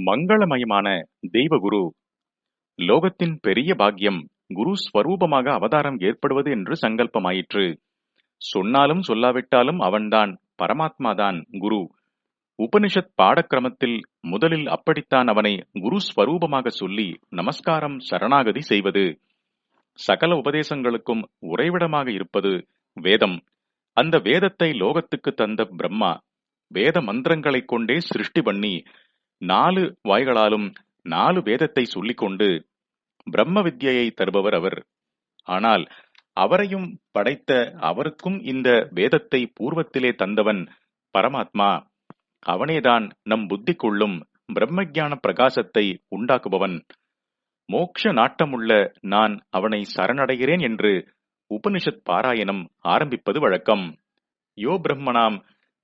மங்களமயமான தெய்வகுரு. லோகத்தின் பெரிய பாக்கியம் குரு ஸ்வரூபமாக அவதாரம் ஏற்படுவது என்று சங்கல்பமாயிற்று. சொன்னாலும் சொல்லாவிட்டாலும் அவன்தான் பரமாத்மாதான் குரு. உபனிஷத் பாடக்கிரமத்தில் முதலில் அப்படித்தான் அவனை குரு ஸ்வரூபமாக சொல்லி நமஸ்காரம் சரணாகதி செய்வது. சகல உபதேசங்களுக்கும் உறைவிடமாக இருப்பது வேதம். அந்த வேதத்தை லோகத்துக்கு தந்த பிரம்மா வேத மந்திரங்களைக் கொண்டே சிருஷ்டி பண்ணி நாலு வாய்களாலும் நாலு வேதத்தை சொல்லிக்கொண்டு பிரம்ம வித்யை தருபவர் அவர். ஆனால் அவரையும் படைத்த அவருக்கும் இந்த வேதத்தை பூர்வத்திலே தந்தவன் பரமாத்மா. அவனேதான் நம் புத்திக்குள்ளும் பிரம்மஞான பிரகாசத்தை உண்டாக்குபவன். மோக்ஷ நாட்டமுள்ள நான் அவனை சரணடைகிறேன் என்று உபனிஷத் பாராயணம் ஆரம்பிப்பது வழக்கம். யோ பிரம்மணாம்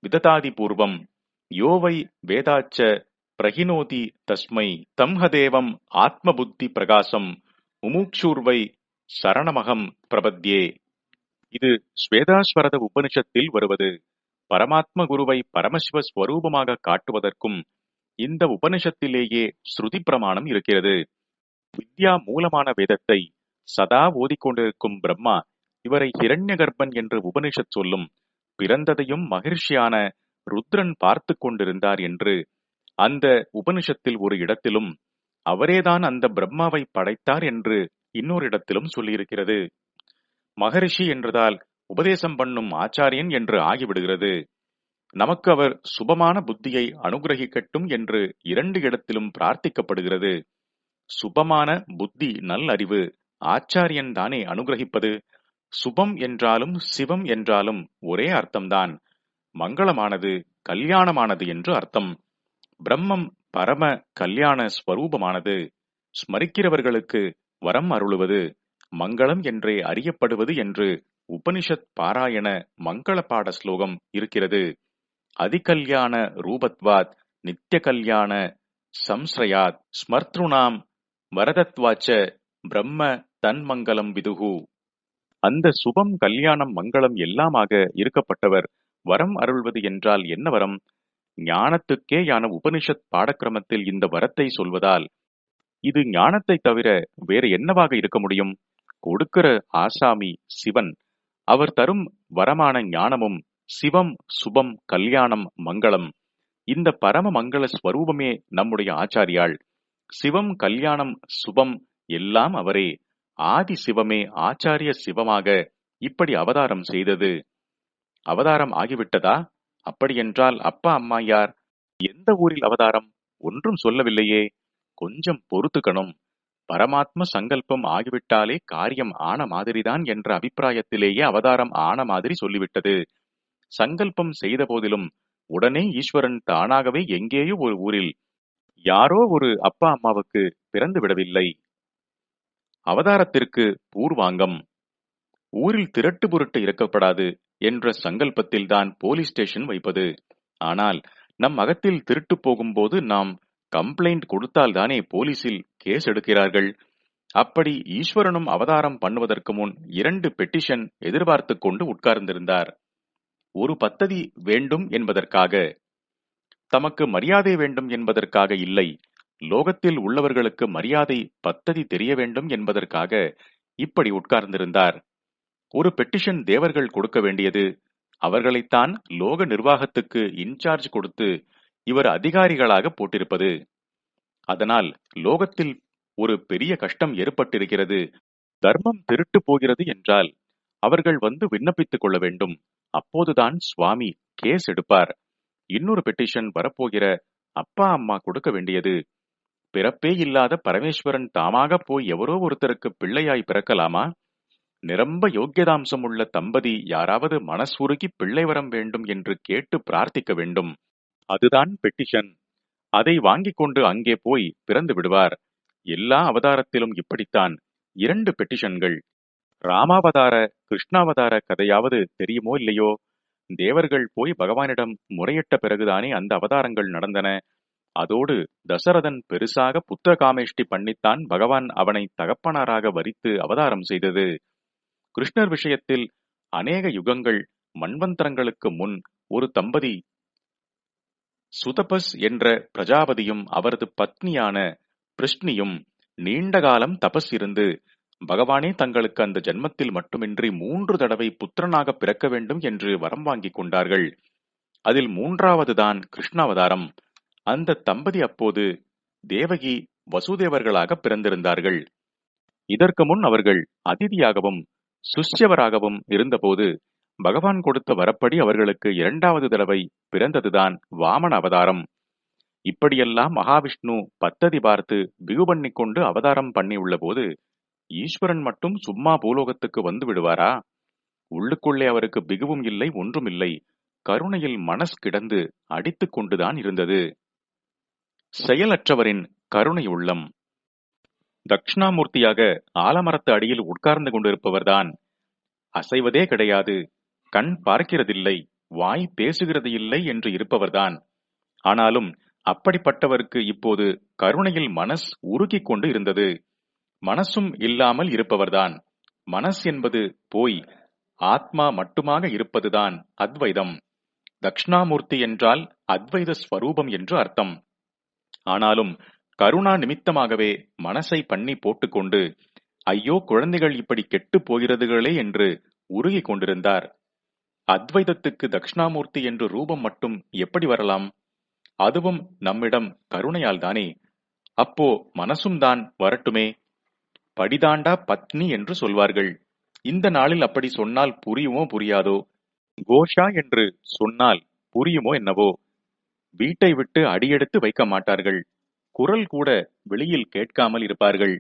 விததாதி பூர்வம் யோவை வேதாச்ச பிரகினோதி தஸ்மை தம்ஹதேவம் ஆத்ம புத்தி பிரகாசம் முமுட்சூர்வை சரணமகம் பிரபத்யே. இது ஸ்வேதாஸ்வரத உபனிஷத்தில் வருவது. பரமாத்ம குருவை பரமசிவ ஸ்வரூபமாக காட்டுவதற்கும் இந்த உபனிஷத்திலேயே ஸ்ருதி பிரமாணம் இருக்கிறது. வித்யா மூலமான வேதத்தை சதா ஓதிக்கொண்டிருக்கும் பிரம்மா இவரை ஹிரண்ய கர்ப்பன் என்று உபனிஷத் சொல்லும் பிறந்ததையும் மகிழ்ச்சியான ருத்ரன் பார்த்து கொண்டிருந்தார் என்று அந்த உபனிஷத்தில் ஒரு இடத்திலும் அவரேதான் அந்த பிரம்மாவை படைத்தார் என்று இன்னொரு இடத்திலும் சொல்லியிருக்கிறது. மகரிஷி என்றதால் உபதேசம் பண்ணும் ஆச்சாரியன் என்று ஆகிவிடுகிறது. நமக்கு அவர் சுபமான புத்தியை அனுகிரகிக்கட்டும் என்று இரண்டு இடத்திலும் பிரார்த்திக்கப்படுகிறது. சுபமான புத்தி நல்லறிவு ஆச்சாரியன் தானே அனுகிரகிப்பது. சுபம் என்றாலும் சிவம் என்றாலும் ஒரே அர்த்தம்தான். மங்களமானது கல்யாணமானது என்று அர்த்தம். பிரம்மம் பரம கல்யாண ஸ்வரூபமானது. ஸ்மரிக்கிறவர்களுக்கு வரம் அருளுவது மங்களம் என்றே அறியப்படுவது என்று உபனிஷத் பாராயண மங்கள பாட ஸ்லோகம் இருக்கிறது. அதிகல்யாண ரூபத்வாத் நித்திய கல்யாண சம்ஸ்ரயாத் ஸ்மர்த்ருணாம் வரதத்வாச்ச பிரம்ம தன்மங்கலம் விதுகு. அந்த சுபம் கல்யாணம் மங்களம் எல்லாமாக இருக்கப்பட்டவர் வரம் அருள்வது என்றால் என்ன வரம்? ஞானத்துக்கேயான உபனிஷத் பாடக்கிரமத்தில் இந்த வரத்தை சொல்வதால் இது ஞானத்தை தவிர வேற என்னவாக இருக்க முடியும்? கொடுக்கிற ஆசாமி சிவன் அவர் தரும் வரமான ஞானமும் சிவம் சுபம் கல்யாணம் மங்களம் இந்த பரம மங்கள ஸ்வரூபமே நம்முடைய ஆச்சாரியாள். சிவம் கல்யாணம் சுபம் எல்லாம் அவரே. ஆதி சிவமே ஆச்சாரிய சிவமாக இப்படி அவதாரம் செய்தது. அவதாரம் ஆகிவிட்டதா? அப்படியென்றால் அப்பா அம்மா யார் எந்த ஊரில் அவதாரம்? ஒன்றும் சொல்லவில்லையே. கொஞ்சம் பொறுத்துக்கணும். பரமாத்ம சங்கல்பம் ஆகிவிட்டாலே காரியம் ஆன மாதிரிதான் என்ற அபிப்பிராயத்திலேயே அவதாரம் ஆன மாதிரி சொல்லிவிட்டது. சங்கல்பம் செய்த போதிலும் உடனே ஈஸ்வரன் தானாகவே எங்கேயோ ஒரு ஊரில் யாரோ ஒரு அப்பா அம்மாவுக்கு பிறந்து விடவில்லை. அவதாரத்திற்கு பூர்வாங்கம். ஊரில் திரட்டு பொருட்டு இருக்கப்படாது என்ற சங்கல்பத்தில் தான் போலீஸ் ஸ்டேஷன் வைப்பது. ஆனால் நம் அகத்தில் திருட்டு போகும்போது நாம் கம்ப்ளைண்ட் கொடுத்தால்தானே போலீசில் கேஸ் எடுக்கிறார்கள். அப்படி ஈஸ்வரனும் அவதாரம் பண்ணுவதற்கு முன் இரண்டு பெட்டிஷன் எதிர்பார்த்து கொண்டு உட்கார்ந்திருந்தார். ஒரு பத்ததி வேண்டும் என்பதற்காக. தமக்கு மரியாதை வேண்டும் என்பதற்காக இல்லை. லோகத்தில் உள்ளவர்களுக்கு மரியாதை பத்ததி தெரிய வேண்டும் என்பதற்காக இப்படி உட்கார்ந்திருந்தார். ஒரு பெட்டிஷன் தேவர்கள் கொடுக்க வேண்டியது. அவர்களைத்தான் லோக நிர்வாகத்துக்கு இன்சார்ஜ் கொடுத்து இவர் அதிகாரிகளாக போட்டிருப்பது. அதனால் லோகத்தில் ஒரு பெரிய கஷ்டம் ஏற்பட்டிருக்கிறது. தர்மம் திருட்டு போகிறது என்றால் அவர்கள் வந்து விண்ணப்பித்துக் கொள்ள வேண்டும். அப்போதுதான் சுவாமி கேஸ் எடுப்பார். இன்னொரு பெட்டிஷன் வரப்போகிற அப்பா அம்மா கொடுக்க வேண்டியது. பிறப்பே இல்லாத பரமேஸ்வரன் தாமாக போய் எவரோ ஒருத்தருக்கு பிள்ளையாய் பிறக்கலாமா? நிரம்ப யோக்கியதாம்சம் உள்ள தம்பதி யாராவது மனசுருகி பிள்ளை வரம் வேண்டும் என்று கேட்டு பிரார்த்திக்க வேண்டும். அதுதான் பெட்டிஷன் அதை வாங்கிக் கொண்டு அங்கே போய் பிறந்து விடுவார். எல்லா அவதாரத்திலும் இப்படித்தான். இரண்டு பெட்டிஷன்கள் ராமாவதார கிருஷ்ணாவதார கதையாவது தெரியுமோ இல்லையோ? தேவர்கள் போய் பகவானிடம் முறையிட்ட பிறகுதானே அந்த அவதாரங்கள் நடந்தன. அதோடு தசரதன் பெருசாக புத்திர காமேஷ்டி பண்ணித்தான் பகவான் அவனை தகப்பனாராக வரித்து அவதாரம் செய்தது. கிருஷ்ணர் விஷயத்தில் அநேக யுகங்கள் மன்வந்தரங்களுக்கு முன் ஒரு தம்பதி சுதபஸ் என்ற பிரஜாபதியும் அவரது பத்னியான பிருஷ்ணியும் நீண்ட காலம் தபஸ் இருந்து பகவானே தங்களுக்கு அந்த ஜென்மத்தில் மட்டுமின்றி மூன்று தடவை புத்திரனாக பிறக்க வேண்டும் என்று வரம் வாங்கிக் கொண்டார்கள். அதில் மூன்றாவதுதான் கிருஷ்ணாவதாரம். அந்த தம்பதி அப்போது தேவகி வசுதேவர்களாக பிறந்திருந்தார்கள். இதற்கு முன் அவர்கள் அதிதியாகவும் சுஷ்யவராகவும் இருந்தபோது பகவான் கொடுத்த வரப்படி அவர்களுக்கு இரண்டாவது தடவை பிறந்ததுதான் வாமன அவதாரம். இப்படியெல்லாம் மகாவிஷ்ணு பத்ததி பார்த்து பிகு பண்ணி கொண்டு அவதாரம் பண்ணி போது ஈஸ்வரன் மட்டும் சும்மா பூலோகத்துக்கு வந்து விடுவாரா? உள்ளுக்குள்ளே அவருக்கு பிகுவும் இல்லை ஒன்றும் இல்லை கருணையில் மனஸ் கிடந்து அடித்துக் கொண்டுதான் இருந்தது. செயலற்றவரின் கருணை உள்ளம். தட்சிணாமூர்த்தியாக ஆலமரத்து அடியில் உட்கார்ந்து கொண்டிருப்பவர்தான். அசைவதே கிடையாது. கண் பார்க்கிறதில்லை. வாய் பேசுகிறது இல்லை என்று இருப்பவர்தான். ஆனாலும் அப்படிப்பட்டவருக்கு இப்போது கருணையில் மனஸ் உருகிக் கொண்டு இருந்தது. மனசும் இல்லாமல் இருப்பவர்தான். மனஸ் என்பது போய் ஆத்மா மட்டுமாக இருப்பதுதான் அத்வைதம். தக்ஷணாமூர்த்தி என்றால் அத்வைத ஸ்வரூபம் என்று அர்த்தம். ஆனாலும் கருணா நிமித்தமாகவே மனசை பண்ணி போட்டுக்கொண்டு ஐயோ குழந்தைகள் இப்படி கெட்டு போகிறதுகளே என்று உருகிக் கொண்டிருந்தார். அத்வைதத்துக்கு தக்ஷணாமூர்த்தி என்று ரூபம் மட்டும் எப்படி வரலாம்? அதுவும் நம்மிடம் கருணையால் தானே. அப்போ மனசும் தான் வரட்டுமே? படிதாண்டா பத்னி என்று சொல்வார்கள். இந்த நாளில் அப்படி சொன்னால் புரியுமோ புரியாதோ? கோஷா என்று சொன்னால் புரியுமோ என்னவோ? வீட்டை விட்டு அடியெடுத்து வைக்க மாட்டார்கள். குரல் கூட வெளியில் கேட்காமல் இருப்பார்கள்.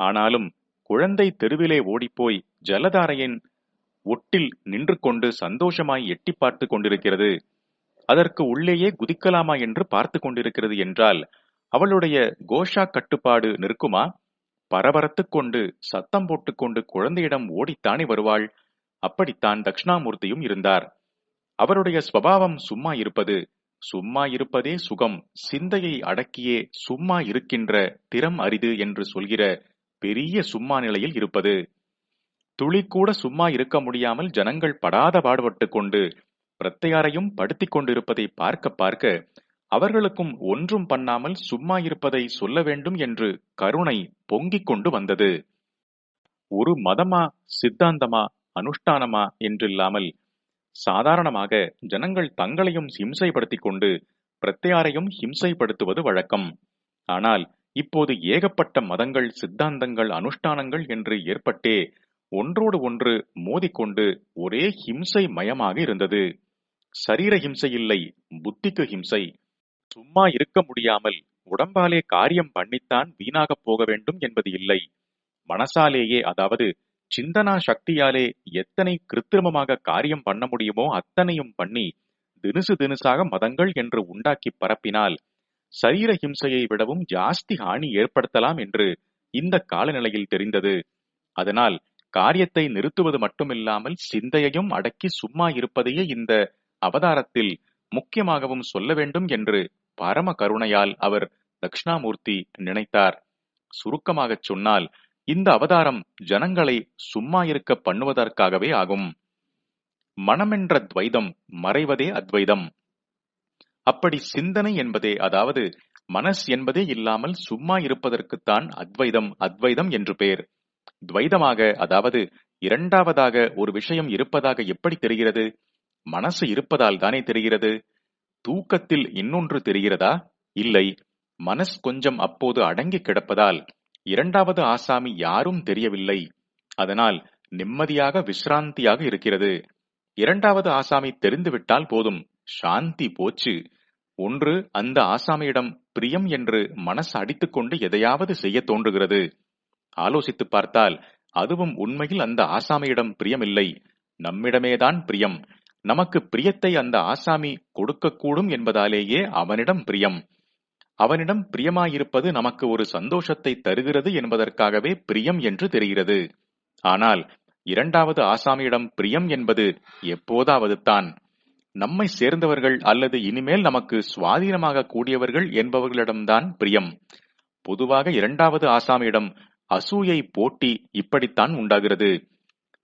ஆனாலும் குழந்தை தெருவிலே ஓடிப்போய் ஜலதாரையின் ஒட்டில் நின்று கொண்டு சந்தோஷமாய் எட்டி பார்த்து கொண்டிருக்கிறது. அதற்கு உள்ளேயே குதிக்கலாமா என்று பார்த்து கொண்டிருக்கிறது என்றால் அவளுடைய கோஷா கட்டுப்பாடு நிற்குமா? பரபரத்துக் கொண்டு சத்தம் போட்டுக்கொண்டு குழந்தையிடம் ஓடித்தானே வருவாள்? அப்படித்தான் தட்சிணாமூர்த்தியும் இருந்தார். அவருடைய ஸ்வபாவம் சும்மா இருப்பது சும்மா இருப்பதே சுகம். சிந்தையை அடக்கியே சும்மா இருக்கின்ற திறம் அரிது என்று சொல்கிற பெரிய சும்மா நிலையில் இருப்பது. துளிக்கூட சும்மா இருக்க முடியாமல் ஜனங்கள் படாத பாடுபட்டு கொண்டு பிரத்தையாரையும் படுத்திக் கொண்டிருப்பதை பார்க்க பார்க்க அவர்களுக்கும் ஒன்றும் பண்ணாமல் சும்மா இருப்பதை சொல்ல வேண்டும் என்று கருணை பொங்கிக் கொண்டு வந்தது. ஒரு மதமா சித்தாந்தமா அனுஷ்டானமா என்றில்லாமல் சாதாரணமாக ஜனங்கள் தங்களையும் ஹிம்சைப்படுத்திக் கொண்டு பிரத்தையாரையும் ஹிம்சைப்படுத்துவது வழக்கம். ஆனால் இப்போது ஏகப்பட்ட மதங்கள் சித்தாந்தங்கள் அனுஷ்டானங்கள் என்று ஏற்பட்டே ஒன்றோடு ஒன்று மோதிக்கொண்டு ஒரே ஹிம்சை மயமாக இருந்தது. சரீர ஹிம்சை இல்லை புத்திக்கு ஹிம்சை. சும்மா இருக்க முடியாமல் உடம்பாலே காரியம் பண்ணித்தான் வீணாகப் போக வேண்டும் என்பது இல்லை. மனசாலேயே அதாவது சிந்தனா சக்தியாலே எத்தனை கிருத்திரிமமாக காரியம் பண்ண முடியுமோ அத்தனையும் பண்ணி தினுசு தினுசாக மதங்கள் என்று உண்டாக்கி பரப்பினால் சரீர ஹிம்சையை விடவும் ஜாஸ்தி ஹானி ஏற்படுத்தலாம் என்று இந்த காலநிலையில் தெரிந்தது. அதனால் காரியத்தை நிறுத்துவது மட்டுமில்லாமல் சிந்தையையும் அடக்கி சும்மா இருப்பதையே இந்த அவதாரத்தில் முக்கியமாகவும் சொல்ல வேண்டும் என்று பரம கருணையால் அவர் தக்ஷணாமூர்த்தி நினைத்தார். சுருக்கமாகச் சொன்னால் இந்த அவதாரம் ஜனங்களை சும்மா இருக்க பண்ணுவதற்காகவே ஆகும். மனமென்ற துவைதம் மறைவதே அத்வைதம். அப்படி சிந்தனை என்பதே அதாவது மனஸ் என்பதே இல்லாமல் சும்மா இருப்பதற்குத்தான் அத்வைதம் அத்வைதம் என்று பெயர் துவைதமாக அதாவது இரண்டாவதாக ஒரு விஷயம் இருப்பதாக எப்படி தெரிகிறது? மனசு இருப்பதால் தானே தெரிகிறது? தூக்கத்தில் இன்னொன்று தெரிகிறதா? இல்லை. மனஸ் கொஞ்சம் அப்போது அடங்கி கிடப்பதால். இரண்டாவது ஆசாமி யாரும் தெரியவில்லை. அதனால் நிம்மதியாக விசிராந்தியாக இருக்கிறது. இரண்டாவது ஆசாமி தெரிந்துவிட்டால் போதும். சாந்தி போச்சு. ஒன்று அந்த ஆசாமியிடம் பிரியம் என்று மனசு அடித்துக்கொண்டு எதையாவது செய்ய தோன்றுகிறது. ஆலோசித்து பார்த்தால் அதுவும் உண்மையில் அந்த ஆசாமியிடம் பிரியமில்லை. நம்மிடமேதான் பிரியம். நமக்கு பிரியத்தை அந்த ஆசாமி கொடுக்கக்கூடும் என்பதாலேயே அவனிடம் பிரியம். அவனிடம் பிரியமாயிருப்பது நமக்கு ஒரு சந்தோஷத்தை தருகிறது என்பதற்காகவே பிரியம் என்று தெரிகிறது. ஆனால் இரண்டாவது ஆசாமியிடம் பிரியம் என்பது எப்போதாவது தான். நம்மை சேர்ந்தவர்கள் அல்லது இனிமேல் நமக்கு சுவாதீனமாக கூடியவர்கள் என்பவர்களிடம்தான் பிரியம். பொதுவாக இரண்டாவது ஆசாமியிடம் அசூயை போட்டி இப்படித்தான் உண்டாகிறது.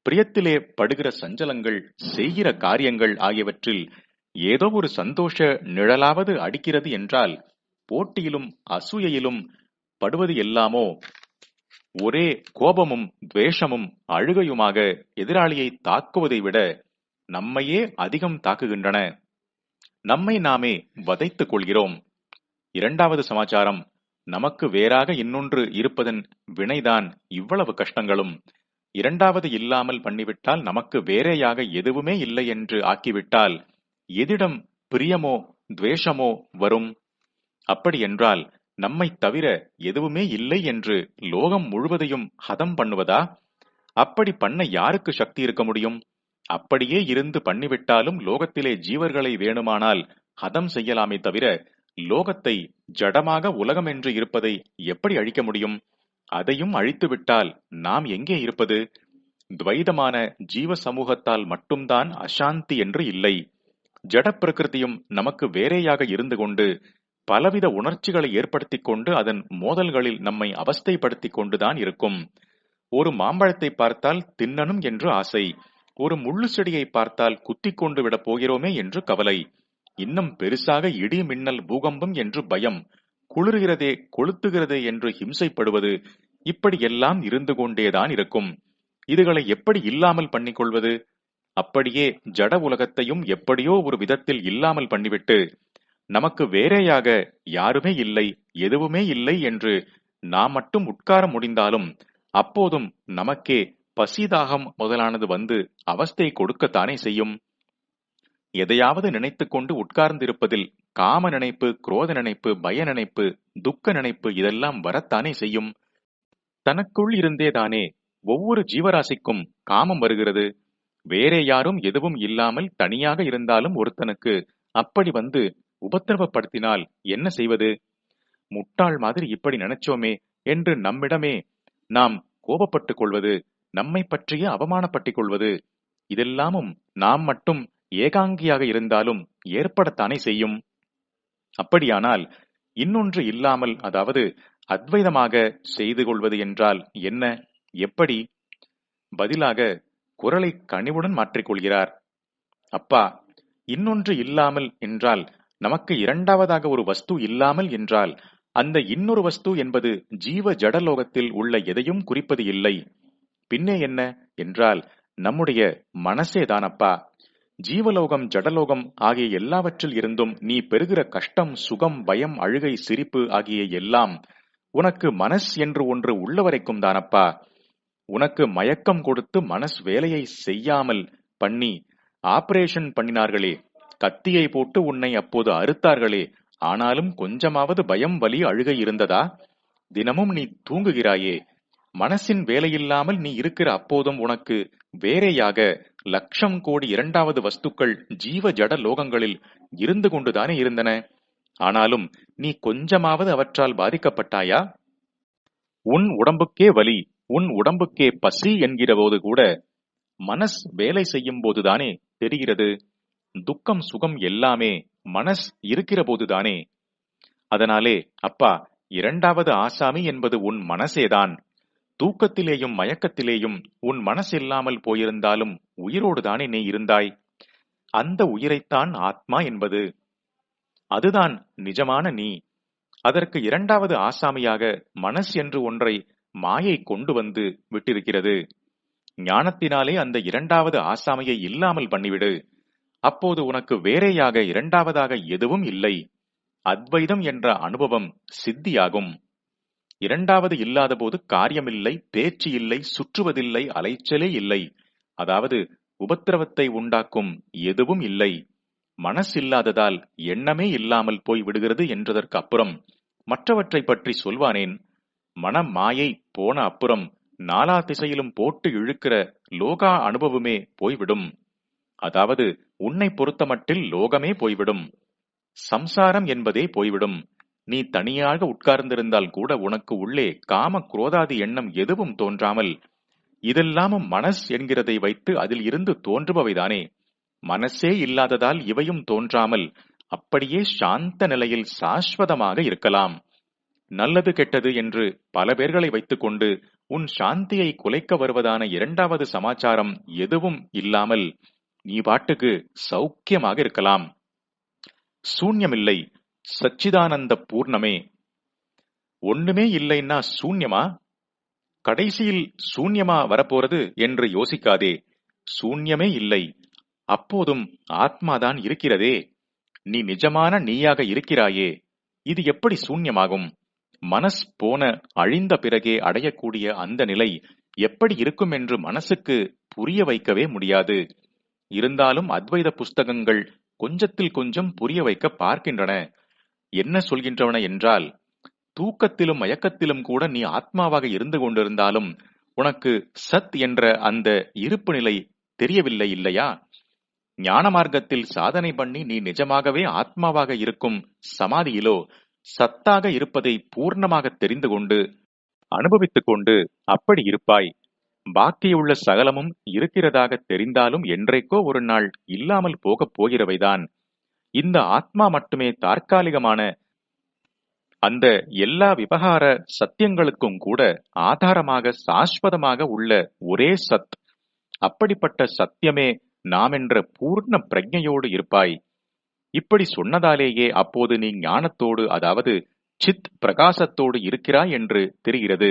பிரியத்திலே படுகிற சஞ்சலங்கள் செய்கிற காரியங்கள் ஆகியவற்றில் ஏதோ ஒரு சந்தோஷ நிழலாவது அடிக்கிறது என்றால் போட்டியிலும் அசூயையிலும் படுவது எல்லாமோ ஒரே கோபமும் துவேஷமும் அழுகையுமாக எதிராளியை தாக்குவதை விட நம்மையே அதிகம் தாக்குகின்றன. நம்மை நாமே வதைத்துக் கொள்கிறோம். இரண்டாவது சமாச்சாரம் நமக்கு வேறாக இன்னொன்று இருப்பதன் வினைதான் இவ்வளவு கஷ்டங்களும். இரண்டாவது இல்லாமல் பண்ணிவிட்டால் நமக்கு வேறேயாக எதுவுமே இல்லை என்று ஆக்கிவிட்டால் எதிடம் பிரியமோ துவேஷமோ வரும்? அப்படியென்றால் நம்மை தவிர எதுவுமே இல்லை என்று லோகம் முழுவதையும் ஹதம் பண்ணுவதா? அப்படி பண்ண யாருக்கு சக்தி இருக்க முடியும்? அப்படியே இருந்து பண்ணிவிட்டாலும் லோகத்திலே ஜீவர்களை வேணுமானால் ஹதம் செய்யலாமே தவிர லோகத்தை ஜடமாக உலகம் என்று இருப்பதை எப்படி அழிக்க முடியும்? அதையும் அழித்துவிட்டால் நாம் எங்கே இருப்பது? துவைதமான ஜீவ சமூகத்தால் மட்டும்தான் அசாந்தி என்று இல்லை. ஜட பிரகிருதியும் நமக்கு வேறேயாக இருந்து கொண்டு பலவித உணர்ச்சிகளை ஏற்படுத்திக் கொண்டு அதன் மோதல்களில் நம்மை அவஸ்தைப்படுத்திக் கொண்டுதான் இருக்கும். ஒரு மாம்பழத்தை பார்த்தால் தின்னணும் என்று ஆசை. ஒரு முள்ளு செடியை பார்த்தால் குத்தி கொண்டு விடப் போகிறோமே என்று கவலை. இன்னும் பெருசாக இடி மின்னல் பூகம்பம் என்று பயம். குளிர்கிறதே கொளுத்துகிறதே என்று ஹிம்சைப்படுவது இப்படி எல்லாம் இருந்து கொண்டேதான் இருக்கும். இதுகளை எப்படி இல்லாமல் பண்ணிக்கொள்வது அப்படியே ஜட உலகத்தையும் எப்படியோ ஒரு விதத்தில் இல்லாமல் பண்ணிவிட்டு நமக்கு வேறேயாக யாருமே இல்லை எதுவுமே இல்லை என்று நாம் மட்டும் உட்கார முடிந்தாலும் அப்போதும் நமக்கே பசிதாகம் முதலானது வந்து அவஸ்தை கொடுக்கத்தானே செய்யும்? எதையாவது நினைத்துக் கொண்டு உட்கார்ந்திருப்பதில் காம நினைப்பு குரோத நினைப்பு பய நினைப்பு துக்க நினைப்பு இதெல்லாம் வரத்தானே செய்யும்? தனக்குள் இருந்தேதானே ஒவ்வொரு ஜீவராசிக்கும் காமம் வருகிறது. வேறே யாரும் எதுவும் இல்லாமல் தனியாக இருந்தாலும் ஒருத்தனுக்கு அப்படி வந்து உபத்திரவப்படுத்தினால் என்ன செய்வது? முட்டாள் மாதிரி இப்படி நினைச்சோமே என்று நம்மிடமே நாம் கோபப்பட்டுக் கொள்வது நம்மை பற்றிய அவமானப்பட்டுக் கொள்வது இதெல்லாமும் நாம் மட்டும் ஏகாங்கியாக இருந்தாலும் ஏற்படத்தானே செய்யும்? அப்படியானால் இன்னொன்று இல்லாமல் அதாவது அத்வைதமாக செய்து கொள்வது என்றால் என்ன? எப்படி? பதிலாக குரலை கனிவுடன் மாற்றிக்கொள்கிறார் அப்பா இன்னொன்று இல்லாமல் என்றால் நமக்கு இரண்டாவதாக ஒரு வஸ்து இல்லாமல் என்றால் அந்த இன்னொரு வஸ்து என்பது ஜீவ ஜடலோகத்தில் உள்ள எதையும் குறிப்பது இல்லை. பின்னே என்ன? என்றால் நம்முடைய மனசே தானப்பா. ஜீவலோகம் ஜடலோகம் ஆகிய எல்லாவற்றில் இருந்தும் நீ பெறுகிற கஷ்டம் சுகம் பயம் அழுகை சிரிப்பு ஆகிய எல்லாம் உனக்கு மனஸ் என்று ஒன்று உள்ளவரைக்கும் தானப்பா. உனக்கு மயக்கம் கொடுத்து மனஸ் வேலையை செய்யாமல் பண்ணி ஆபரேஷன் பண்ணினார்களே கத்தியை போட்டு உன்னை அப்போது அறுத்தார்களே. ஆனாலும் கொஞ்சமாவது பயம் வலி அழுகை இருந்ததா? தினமும் நீ தூங்குகிறாயே. மனசின் வேலையில்லாமல் நீ இருக்கிற அப்போதும் உனக்கு வேறையாக லட்சம் கோடி இரண்டாவது வஸ்துக்கள் ஜீவ ஜட லோகங்களில் இருந்து கொண்டுதானே இருந்தன. ஆனாலும் நீ கொஞ்சமாவது அவற்றால் பாதிக்கப்பட்டாயா? உன் உடம்புக்கே வலி உன் உடம்புக்கே பசி என்கிற போது கூட மனஸ் வேலை செய்யும் போதுதானே தெரிகிறது. துக்கம் சுகம் எல்லாமே மனஸ் இருக்கிற போதுதானே? அதனாலே அப்பா இரண்டாவது ஆசாமி என்பது உன் மனசேதான். தூக்கத்திலேயும் மயக்கத்திலேயும் உன் மனசு இல்லாமல் போயிருந்தாலும் உயிரோடுதானே நீ இருந்தாய்? அந்த உயிரைத்தான் ஆத்மா என்பது. அதுதான் நிஜமான நீ. அதற்கு இரண்டாவது ஆசாமியாக மனஸ் என்று ஒன்றை மாயை கொண்டு வந்து விட்டிருக்கிறது. ஞானத்தினாலே அந்த இரண்டாவது ஆசாமியை இல்லாமல் பண்ணிவிடு. அப்போது உனக்கு வேறேயாக இரண்டாவதாக எதுவும் இல்லை. அத்வைதம் என்ற அனுபவம் சித்தியாகும். இரண்டாவது இல்லாதபோது காரியமில்லை பேச்சு இல்லை சுற்றுவதில்லை அலைச்சலே இல்லை. அதாவது உபத்திரவத்தை உண்டாக்கும் எதுவும் இல்லை. மனசு இல்லாததால் எண்ணமே இல்லாமல் போய் விடுகிறது என்றதற்கு அப்புறம் மற்றவற்றை பற்றி சொல்வானேன். மனம் மாயை போன அப்புறம் நாலா திசையிலும் போட்டு இழுக்கிற லோகா அனுபவமே போய்விடும். அதாவது உன்னை பொறுத்தமட்டில் லோகமே போய்விடும். சம்சாரம் என்பதே போய்விடும். நீ தனியாக உட்கார்ந்திருந்தால் கூட உனக்கு உள்ளே காம குரோதாதி எண்ணம் எதுவும் தோன்றாமல் இதெல்லாமும் மனஸ் என்கிறதை வைத்து அதில் இருந்து தோன்றுபவைதானே. மனசே இல்லாததால் இவையும் தோன்றாமல் அப்படியே சாந்த நிலையில் சாஸ்வதமாக இருக்கலாம். நல்லது கெட்டது என்று பல பேர்களை வைத்துக்கொண்டு உன் சாந்தியை குலைக்க வருவதான இரண்டாவது சமாச்சாரம் எதுவும் இல்லாமல் நீ பாட்டுக்கு சௌக்கியமாக இருக்கலாம். சூன்யமில்லை சச்சிதானந்த பூர்ணமே. ஒண்ணுமே இல்லைன்னா சூன்யமா? கடைசியில் சூன்யமா வரப்போறது என்று யோசிக்காதே. சூன்யமே இல்லை அப்போதும் ஆத்மாதான் இருக்கிறதே. நீ நிஜமான நீயாக இருக்கிறாயே. இது எப்படி சூன்யமாகும்? மனஸ் போன அழிந்த பிறகே அடையக்கூடிய அந்த நிலை எப்படி இருக்கும் என்று மனசுக்கு புரிய வைக்கவே முடியாது. இருந்தாலும் அத்வைத புஸ்தகங்கள் கொஞ்சத்தில் கொஞ்சம் புரிய வைக்க பார்க்கின்றன. என்ன சொல்கின்றன என்றால் தூக்கத்திலும் மயக்கத்திலும் கூட நீ ஆத்மாவாக இருந்து கொண்டிருந்தாலும் உனக்கு சத் என்ற அந்த இருப்பு நிலை தெரியவில்லை இல்லையா? ஞான மார்க்கத்தில் சாதனை பண்ணி நீ நிஜமாகவே ஆத்மாவாக இருக்கும் சமாதியிலோ சத்தாக இருப்பதை பூர்ணமாக தெரிந்து கொண்டு அனுபவித்துக் கொண்டு அப்படி இருப்பாய். பாக்கியுள்ள சகலமும் இருக்கிறதாக தெரிந்தாலும் என்றைக்கோ ஒரு நாள் இல்லாமல் போகப் போகிறவைதான். இந்த ஆத்மா மட்டுமே தற்காலிகமான அந்த எல்லா விவகார சத்தியங்களுக்கும் கூட ஆதாரமாக சாஸ்வதமாக உள்ள ஒரே சத். அப்படிப்பட்ட சத்தியமே நாம் என்ற பூர்ண பிரஜையோடு இருப்பாய். இப்படி சொன்னதாலேயே அப்போது நீ ஞானத்தோடு அதாவது சித் பிரகாசத்தோடு இருக்கிறாய் என்று தெரிகிறது.